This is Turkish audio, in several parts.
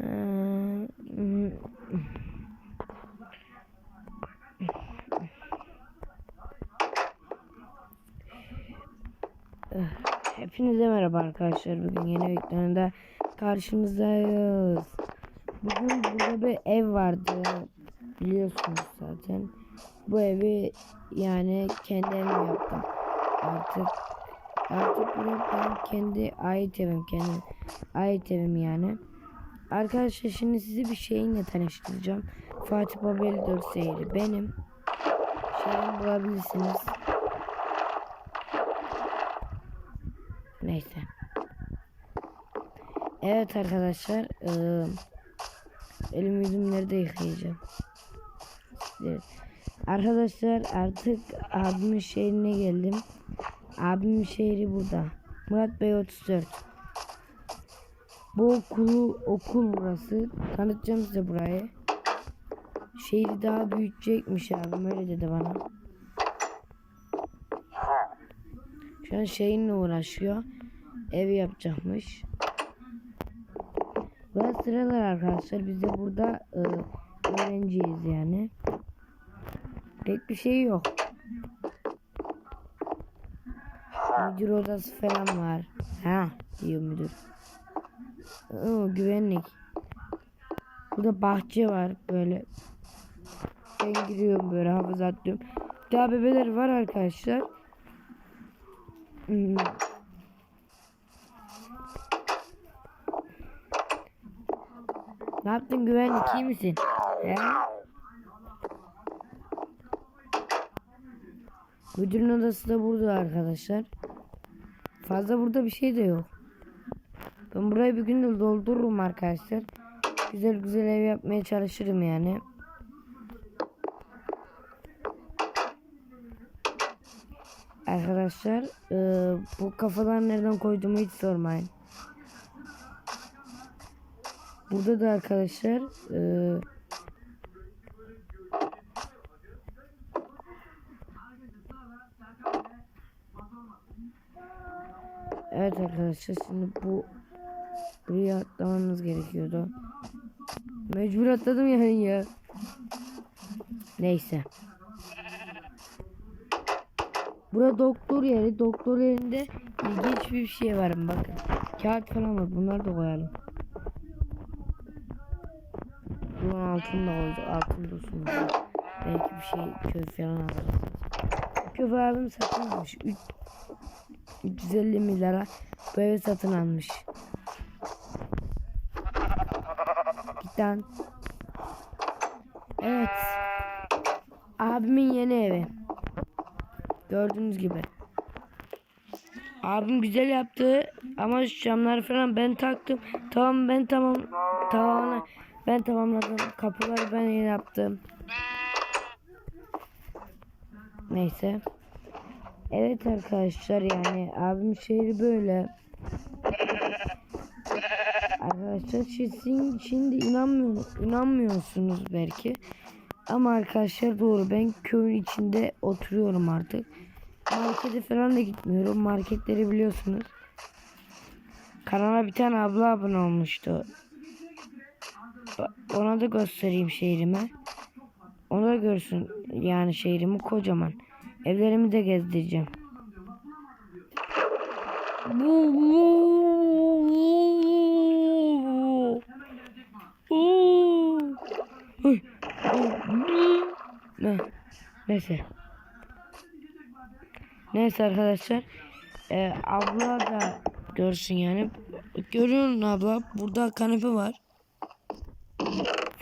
Ee. Hepinize merhaba arkadaşlar. Bugün yeni videomda karşınızdayız. Bugün burada bir ev vardı. Biliyorsunuz zaten. Bu evi yani kendi evim yaptım. Artık artık bunu ben kendi ait evim. Kendi ait evim yani. Arkadaşlar şimdi sizi bir şeyinle tanıştıracağım. Fatih Babel 4 seyri benim. Şeyimi bulabilirsiniz. Neyse. Evet arkadaşlar. Iı, elim yüzümleri de yıkayacağım. Evet. Arkadaşlar artık abimin şehrine geldim. Abimin şehri burada. Murat Bey 34. Bu okulu okul burası. Tanıtacağım size burayı. Şehri daha büyütecekmiş abim öyle dedi bana. Şu an şeyinle uğraşıyor. Ev yapacakmış. Burası sıralar arkadaşlar. Biz de burada e, öğrenciyiz yani. Pek bir şey yok. Müdür odası falan var. Ha diyor müdür. Oo, güvenlik. Burada bahçe var böyle. Ben giriyorum böyle hafız atlıyorum. Daha bebeler var arkadaşlar. Hmm. Ne yaptın güvenlik iyi misin? He? Müdürün odası da burada arkadaşlar. Fazla burada bir şey de yok. Ben burayı bir gün de doldururum arkadaşlar. Güzel güzel ev yapmaya çalışırım yani. Arkadaşlar e, bu kafalar nereden koyduğumu hiç sormayın. Burada da arkadaşlar e, Evet arkadaşlar şimdi bu buraya atlamamız gerekiyordu. Mecbur atladım yani ya. Neyse. Bura doktor yeri. Doktor yerinde ilginç bir şey var bakın. Kağıt falan var. Bunları da koyalım. Bunun altını da koyduk. Altını dursun. Belki bir şey köy falan alırız. Köy abim. 3 350 milyara evi satın almış. Gitten. Evet. Abimin yeni evi. Gördüğünüz gibi. Abim güzel yaptı ama camları falan ben taktım. Tamam ben tamam tamam ben tamamladım. Kapıları ben yaptım. Neyse. Evet arkadaşlar yani abim şehri böyle. Arkadaşlar sizin şimdi inanmıyor, inanmıyorsunuz belki. Ama arkadaşlar doğru ben köyün içinde oturuyorum artık. Markete falan da gitmiyorum. Marketleri biliyorsunuz. Kanala bir tane abla abone olmuştu. Ona da göstereyim şehrime. Ona da görsün yani şehrimi kocaman. Evlerimi de gezdireceğim. Ne? Neyse. Neyse arkadaşlar. Ee, abla da görsün yani. Görüyor musun abla? Burada kanepe var.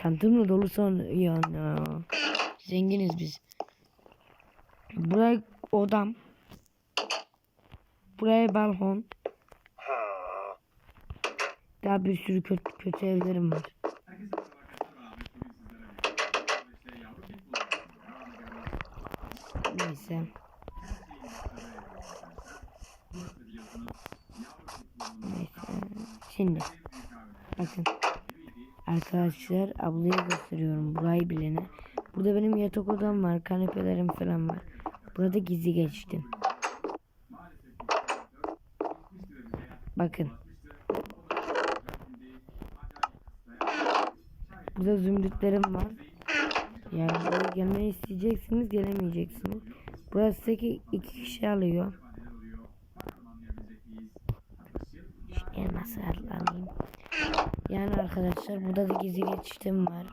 Santımla dolu son yani. Zenginiz biz. Buraya odam. Buraya balkon. Daha bir sürü kötü, kötü evlerim var. Neyse. Neyse. Şimdi. Bakın. Arkadaşlar ablaya gösteriyorum burayı bilene. Burada benim yatak odam var. Kanepelerim falan var. Burada gizli geçtim. Bakın. Burada zümrütlerim var. Yani buraya gelmeyi isteyeceksiniz gelemeyeceksiniz. Burası tek iki kişi alıyor. Şu elması al- alayım. Yani arkadaşlar burada da gizli geçişim var.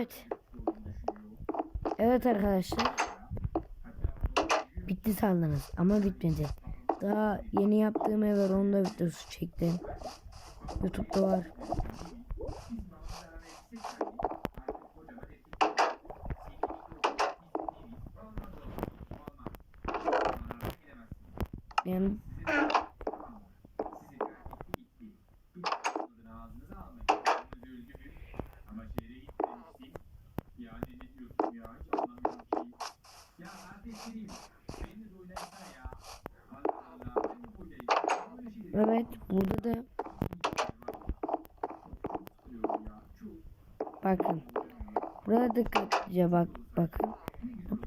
Evet. Evet arkadaşlar. Bitti sandınız ama bitmedi. Daha yeni yaptığım ev var onu videosu çektim. Youtube'da var. Yani evet burada da bakın. Burada bak. Bak,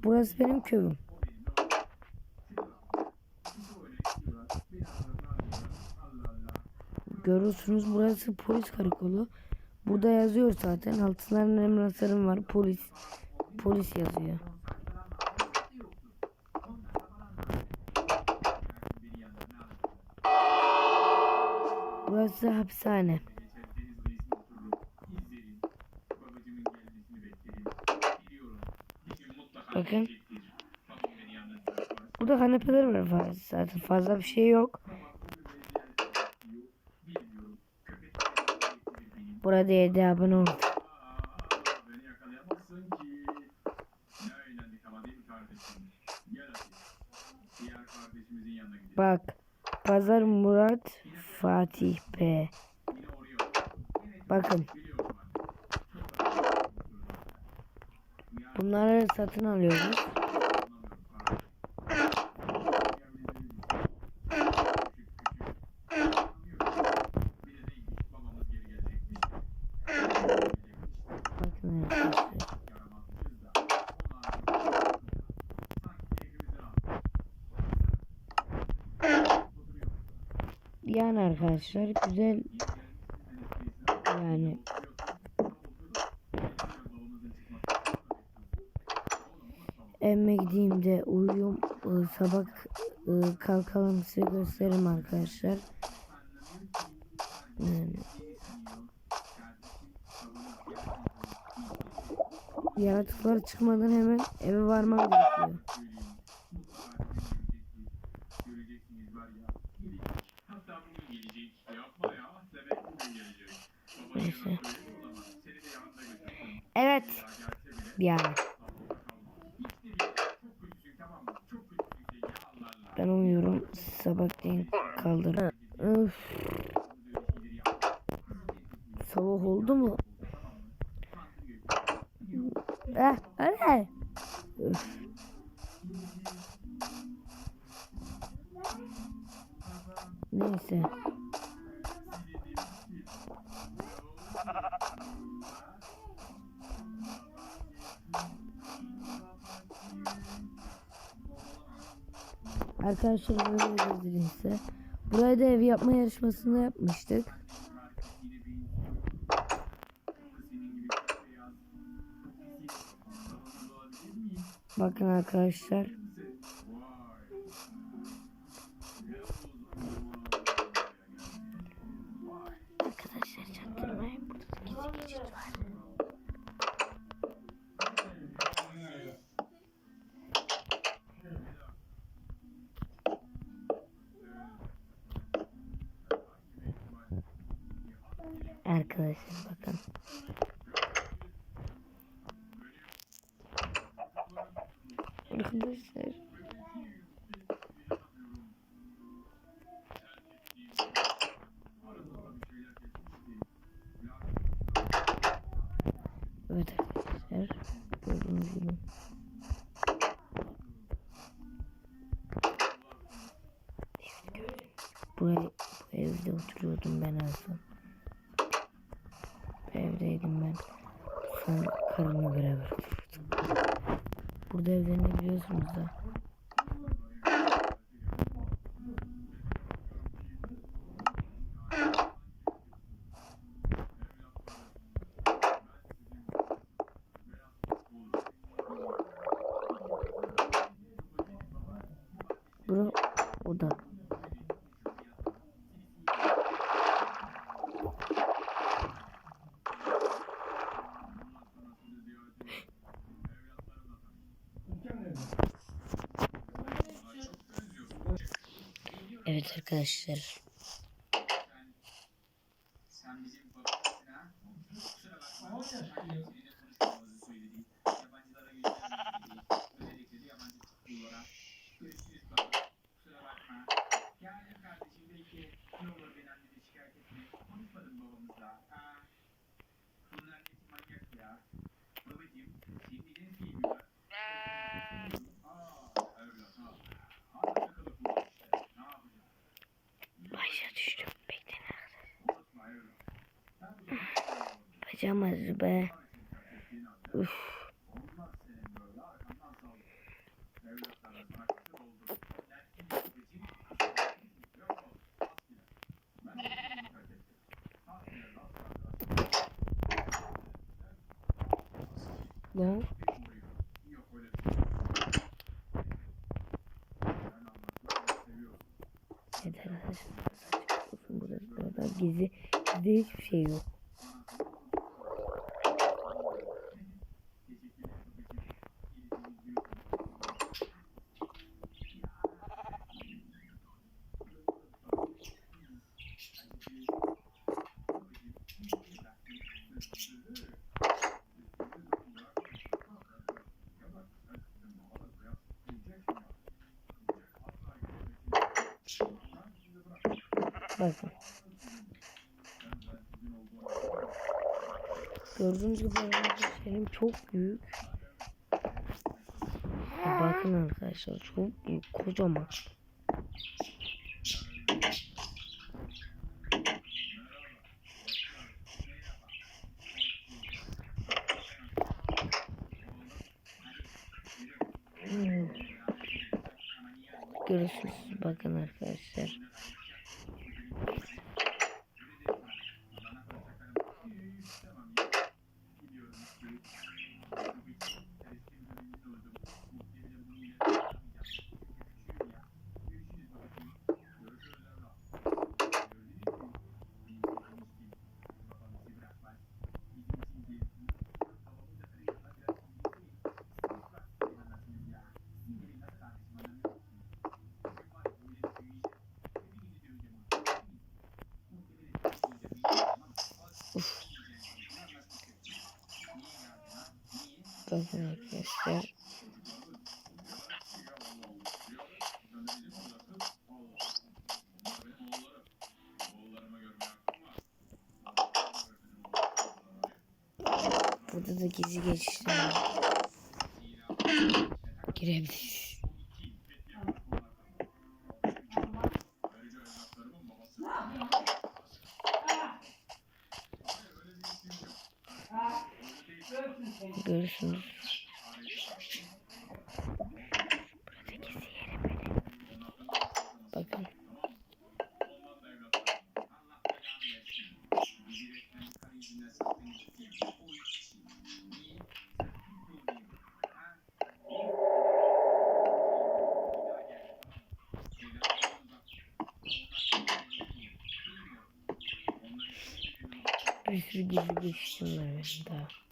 Burası benim köyüm. Görüyorsunuz burası polis karakolu. Burada yazıyor zaten. Altınların emlaklarım var. Polis. Polis yazıyor. Burası hapishane. Bakın. Burada kanepeler var fazla. Zaten fazla bir şey yok. Burada 7 abone gidelim. Bak. Pazar Murat Fatih B. Bakın. Biliyorum ben. Bunları satın alıyoruz. Babamız geri gelecekmiş. Bakın arkadaşlar. Yaramazmışız da. Onlar sanki keyfimizden aldı. Oturuyor. Yani arkadaşlar güzel yani emme gideyim de uyuyum Ee, sabah e, kalkalım size gösteririm arkadaşlar. Yaratıklar çıkmadan hemen eve varmam gerekiyor. Var ya. Gelecek. Hatta bugün gelecek. Yapma ya. Demek bugün gelecek. Babacığına Neyse. söyle o zaman. Seni de yanında götürsün. evet Ya gelse bile yani hiç de değil. Çok kötüsün tamam mı? Çok kötüsün şey ya Allah Allah. ben uyuyorum sabahleyin kaldır Öf, sabah oldu mu eh. Öf. Neyse. Arkadaşlar böyle size. Buraya da ev yapma yarışmasını yapmıştık. Bakın arkadaşlar. arkadaşlar bakın. Arkadaşlar. Evet arkadaşlar. Gördüğünüz gibi. Buraya, bu evde oturuyordum ben en son evdeydim ben. Son karımla beraber. Burada evlenebiliyorsunuz da. Evet arkadaşlar. Yetişemez be. Üf. Ne? Yeter. Burada, burada gizli, gizli hiçbir şey yok. fazla. Gördüğünüz gibi benim çok büyük. Bakın arkadaşlar çok büyük, kocaman. görürsünüz. Bakın arkadaşlar. bakın arkadaşlar. Burada da gizli geçişler girebiliriz. Görüşürüz. Bakın. Bir sürü gizli geçişim var mesela.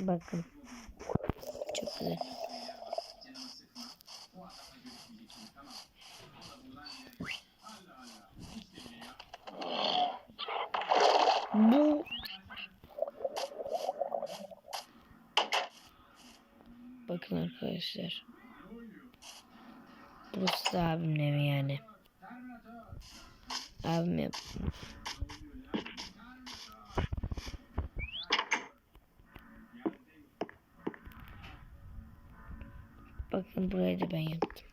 Bakın. Çok güzel. Bu Bakın arkadaşlar. Burası da abimle mi yani? Abim yaptı. Bakın burayı da ben yaptım.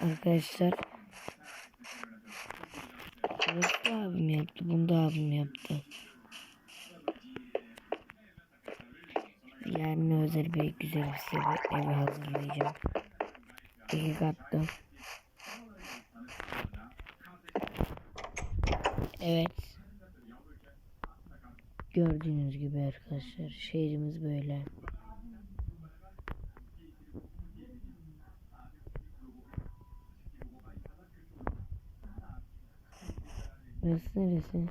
Arkadaşlar. Burası da abim yaptı. Bunu da abim yaptı. Yarın özel bir güzel bir size bir evi hazırlayacağım. İki katlı. Evet. Gördüğünüz gibi arkadaşlar şehrimiz böyle. Burası neresi?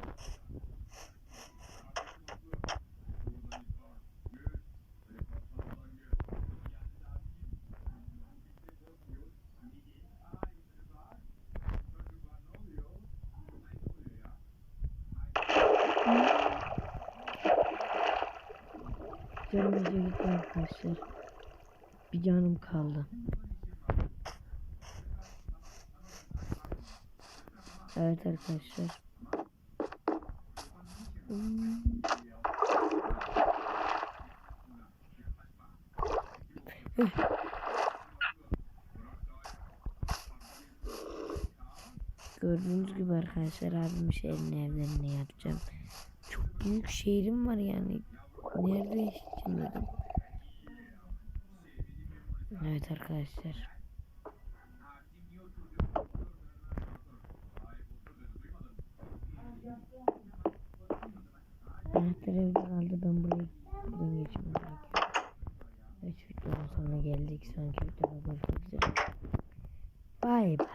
Gitti arkadaşlar. Bir canım kaldı. Evet arkadaşlar. Üh. Gördüğünüz gibi arkadaşlar abim şehrin evlerini yapacağım. Çok büyük şehrim var yani. Nerede yaşayacağım. Evet arkadaşlar. Anahtar evde kaldı. Ben buraya buradan geçmem gerekiyor. Evet videonun sonuna geldik. Sonraki videoda görüşmek üzere. Bye bye.